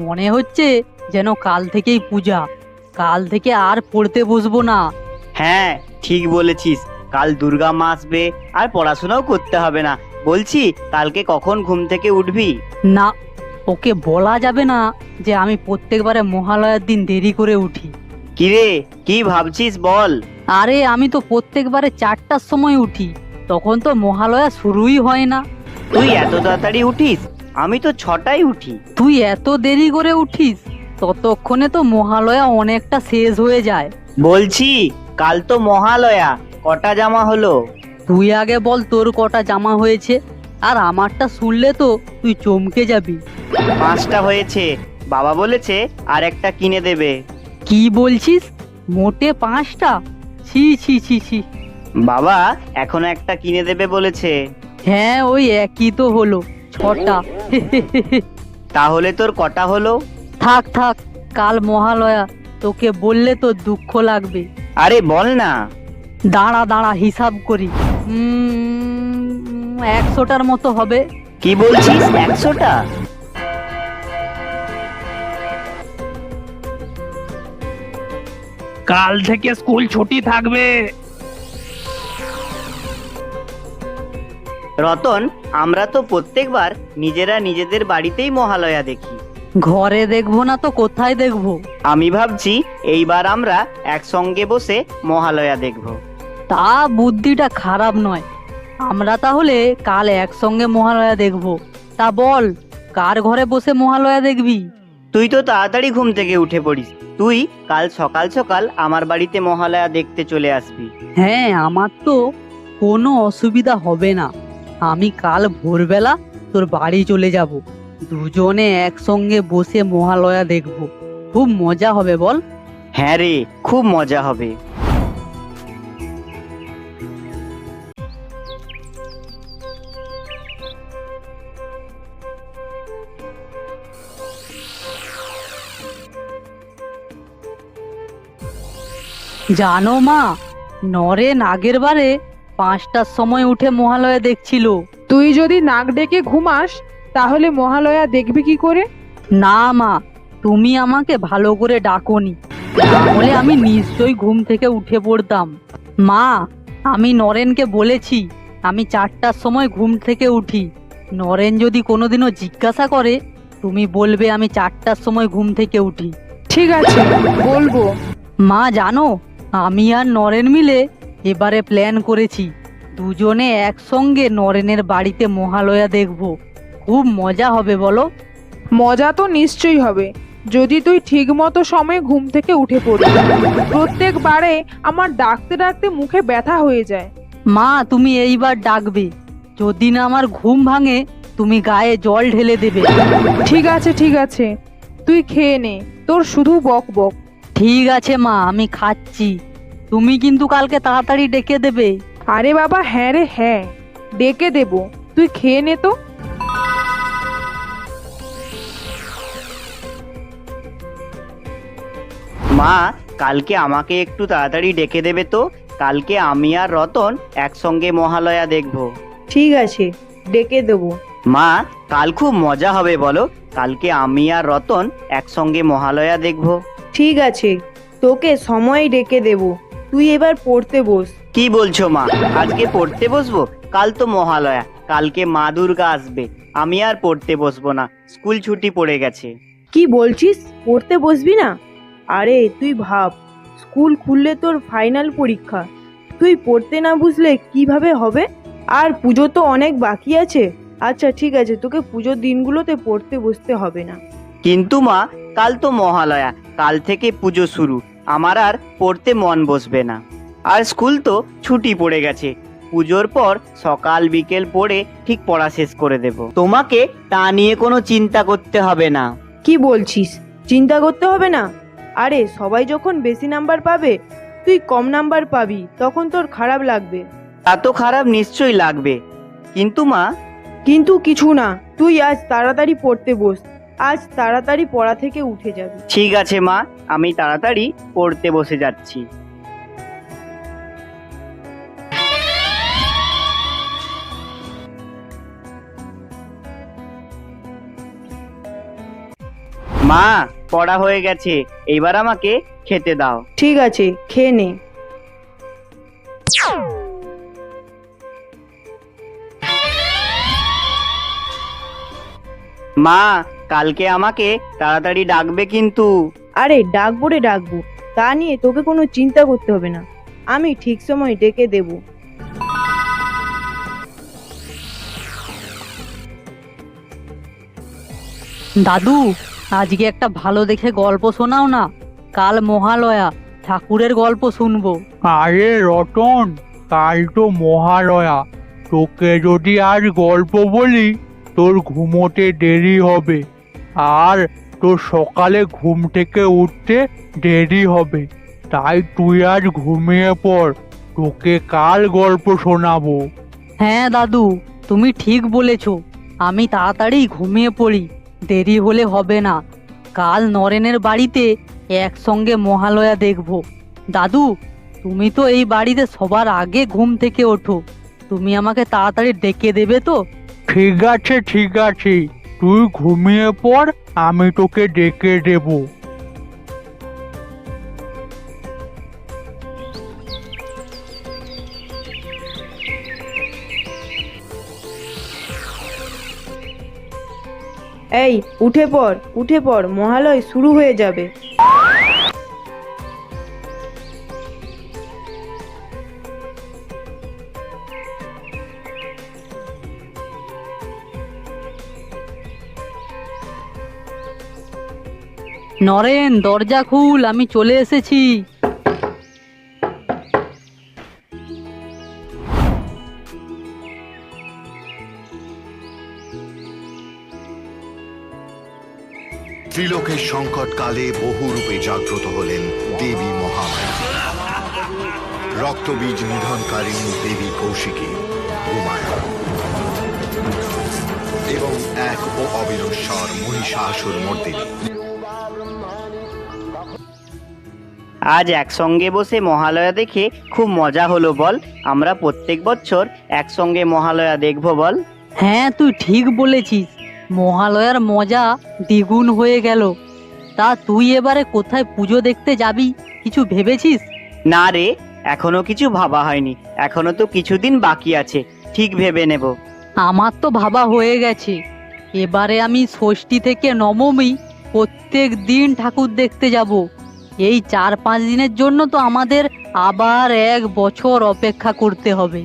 মনে হচ্ছে যেন কাল থেকেই পূজা। কাল থেকে আর পড়তে বসবো না। হ্যাঁ ঠিক বলেছিস। কাল দুর্গা মা আসবে আর পড়াশোনাও করতে হবে না। বলছি কালকে কখন ঘুম থেকে উঠবি? না ওকে বলা যাবে না যে আমি প্রত্যেকবারে মহালয়ার দিন দেরি করে উঠি। কিরে কি ভাবছিস বল? আরে আমি তো প্রত্যেকবারে চারটার সময় উঠি। তখন তো মহালয়া শুরুই হয় না। তুই এত তাড়াতাড়ি উঠিস? আমি তো ছটায় উঠি। তুই এত দেরি করে উঠিস ততক্ষণে তো মহালয়া অনেকটা শেষ হয়ে যায়। বলছি কাল তো মহালয়া কটা জামা হলো? তুই আগে বল তোর কটা জামা হয়েছে আর আমারটা শুনলে তো তুই চমকে যাবি। পাঁচটা হয়েছে বাবা বলেছে আর একটা কিনে দেবে। কি বলছিস? মোটে পাঁচটা? ছি ছি ছি ছি। বাবা এখনও একটা কিনে দেবে বলেছে। হ্যাঁ ওই একই তো হলো ছটা। তাহলে তোর কটা হলো? থাক থাক কাল মহালয়া তোকে বললে তো দুঃখ লাগবে। আরে বল না। দাঁড়া দাঁড়া হিসাব করি। একশোটার মতো হবে। কি বলছিস একশোটা? কাল থেকে স্কুল ছুটি থাকবে। রতন আমরা তো প্রত্যেকবার নিজেরা নিজেদের বাড়িতেই মহালয়া দেখি। ঘরে দেখব না তো কোথায় দেখব? আমি ভাবছি এইবার আমরা একসঙ্গে বসে মহালয়া দেখব। তা বুদ্ধিটা খারাপ নয়। আমরা তাহলে কাল একসঙ্গে মহালয়া দেখব। তা বল কার ঘরে বসে মহালয়া দেখবি? তুই তো তাড়াতাড়ি ঘুম থেকে উঠে পড়িস। তুই কাল সকাল সকাল আমার বাড়িতে মহালয়া দেখতে চলে আসবি। হ্যাঁ আমার তো কোনো অসুবিধা হবে না। আমি কাল ভোরবেলা তোর বাড়ি চলে যাব। দুজনে একসঙ্গে বসে মহালয়া দেখব। খুব মজা হবে বল। হ্যাঁ রে খুব মজা হবে। জানো মা নরেন আগের বারে পাঁচটার সময় উঠে মহালয়া দেখছিল। তুই যদি নাক ডেকে ঘুমাস তাহলে মহালয়া দেখবি কি করে? না মা তুমি আমাকে ভালো করে ডাকোনি। তাহলে আমি নিশ্চয়ই ঘুম থেকে উঠে পড়তাম। মা আমি নরেনকে বলেছি আমি চারটার সময় ঘুম থেকে উঠি। নরেন যদি কোনোদিনও জিজ্ঞাসা করে তুমি বলবে আমি চারটার সময় ঘুম থেকে উঠি। ঠিক আছে বলব। মা জানো আমি আর নরেন মিলে এবারে প্ল্যান করেছি। দুজনে একসঙ্গে নরেনের বাড়িতে মহালয়া দেখব। খুব মজা হবে বলো? মজা তো নিশ্চয়ই হবে। যদি তুই ঠিক মতো সময়ে ঘুম থেকে উঠে পড়বি প্রত্যেকবারে আমার ডাকতে ডাকতে মুখে ব্যথা হয়ে যায়। মা তুমি এইবার ডাকবে। যদি না আমার ঘুম ভাঙে তুমি গায়ে জল ঢেলে দেবে। ঠিক আছে ঠিক আছে। তুই খেয়ে নে। তোর শুধু বক বক। ঠিক আছে মা আমি খাচ্ছি। তুমি কিন্তু কালকে তাড়াতাড়ি ডেকে দেবে। আরে বাবা হ্যাঁ রে হ্যাঁ। ডেকে দেব। তুই খেয়ে নে তো। মা কালকে আমাকে একটু তাড়াতাড়ি ডেকে দেবে তো। কালকে আমি আর রতন একসঙ্গে মহালয়া দেখব। ঠিক আছে ডেকে দেবো। মা কাল খুব মজা হবে বলো। কালকে আমি আর রতন একসঙ্গে মহালয়া দেখব। ঠিক আছে তোকে সময় ডেকে দেবো। তুই এবার পড়তে বস। কি বলছো মা? আজকে পড়তে বসবো? কাল তো মহালয়া কালকে মা দুর্গা আসবে। আমি আর পড়তে বসবো না স্কুল ছুটি পড়ে গেছে। কি বলছিস? পড়তে বসবি না? আরে তুই ভাব স্কুল খুললে তোর ফাইনাল পরীক্ষা। তুই পড়তে না বুঝলে কীভাবে হবে? আর পুজো তো অনেক বাকি আছে। আচ্ছা ঠিক আছে তোকে পুজোর দিনগুলোতে পড়তে বসতে হবে না। কিন্তু মা কাল তো মহালয়া কাল থেকে পুজো শুরু। আমার আর পড়তে মন বসবে না। আর স্কুল তো ছুটি পড়ে গেছে। পুজোর পর সকাল বিকেল পড়ে ঠিক পড়া শেষ করে দেব। তোমাকে তা নিয়ে কোনো চিন্তা করতে হবে না। কি বলছিস? চিন্তা করতে হবে না? আরে সবাই যখন বেশি নাম্বার পাবে তুই কম নাম্বার পাবি তখন তোর খারাপ লাগবে। তা তো খারাপ নিশ্চয়ই লাগবে। কিন্তু মা? কিন্তু কিছু না তুই আজ তাড়াতাড়ি পড়তে বস। আজ তাড়াতাড়ি পড়া থেকে উঠে যাবি। ঠিক আছে মা আমি তাড়াতাড়ি পড়তে বসে যাচ্ছি। মা পড়া হয়ে গেছে এইবার আমাকে খেতে দাও। ঠিক আছে খেয়ে নে। মা কালকে আমাকে তাড়াতাড়ি ডাকবে কিন্তু। আরে ডাকবো রে ডাকবো। তা নিয়ে তোকে কোনো চিন্তা করতে হবে না। আমি ঠিক সময় ডেকে দেব। দাদু আজকে একটা ভালো দেখে গল্প শোনাও না। কাল মহালয়া ঠাকুরের গল্প শুনব। আরে রতন কাল তো মহালয়া। তোকে যদি আর গল্প বলি তোর ঘুমোতে দেরি হবে। আর তোর সকালে ঘুম থেকে উঠতে দেরি হবে। তাই তুই আজ ঘুমিয়ে পড় তোকে কাল গল্প শোনাবো। হ্যাঁ দাদু তুমি ঠিক বলেছ। আমি তাড়াতাড়ি ঘুমিয়ে পড়ি দেরি হলে হবে না। কাল নরেনের বাড়িতে একসঙ্গে মহালয়া দেখব। দাদু তুমি তো এই বাড়িতে সবার আগে ঘুম থেকে ওঠো। তুমি আমাকে তাড়াতাড়ি ডেকে দেবে তো? ঠিক আছে ঠিক আছে। তুই ঘুমিয়ে পড়, আমি তোকে ডেকে দেব। এই, উঠে পড় উঠে পড়, মহালয় শুরু হয়ে যাবে। নরেন, দরজা খুল, আমি চলে এসেছি। ত্রিলোকের সংকটকালে বহু রূপে জাগ্রত হলেন দেবী মহামায়া। রক্তবীজ নিধনকারিণী দেবী কৌশিকী উমায়া। এবং এক ও অবিনশ্বর মহিষাসুর মর্দিনী। আজ একসঙ্গে বসে মহালয়া দেখে খুব মজা হলো বল। আমরা প্রত্যেক বছর একসঙ্গে মহালয়া দেখব বল। হ্যাঁ তুই ঠিক বলেছিস। মহালয়ার মজা দ্বিগুণ হয়ে গেল। তা তুই এবারে কোথায় পুজো দেখতে যাবি? কিছু ভেবেছিস? না রে এখনও কিছু ভাবা হয়নি। এখনও তো কিছুদিন বাকি আছে। ঠিক ভেবে নেব। আমার তো ভাবা হয়ে গেছে। এবারে আমি ষষ্ঠী থেকে নবমী প্রত্যেক দিন ঠাকুর দেখতে যাব। এই চার পাঁচ দিনের জন্য তো আমাদের আবার এক বছর অপেক্ষা করতে হবে।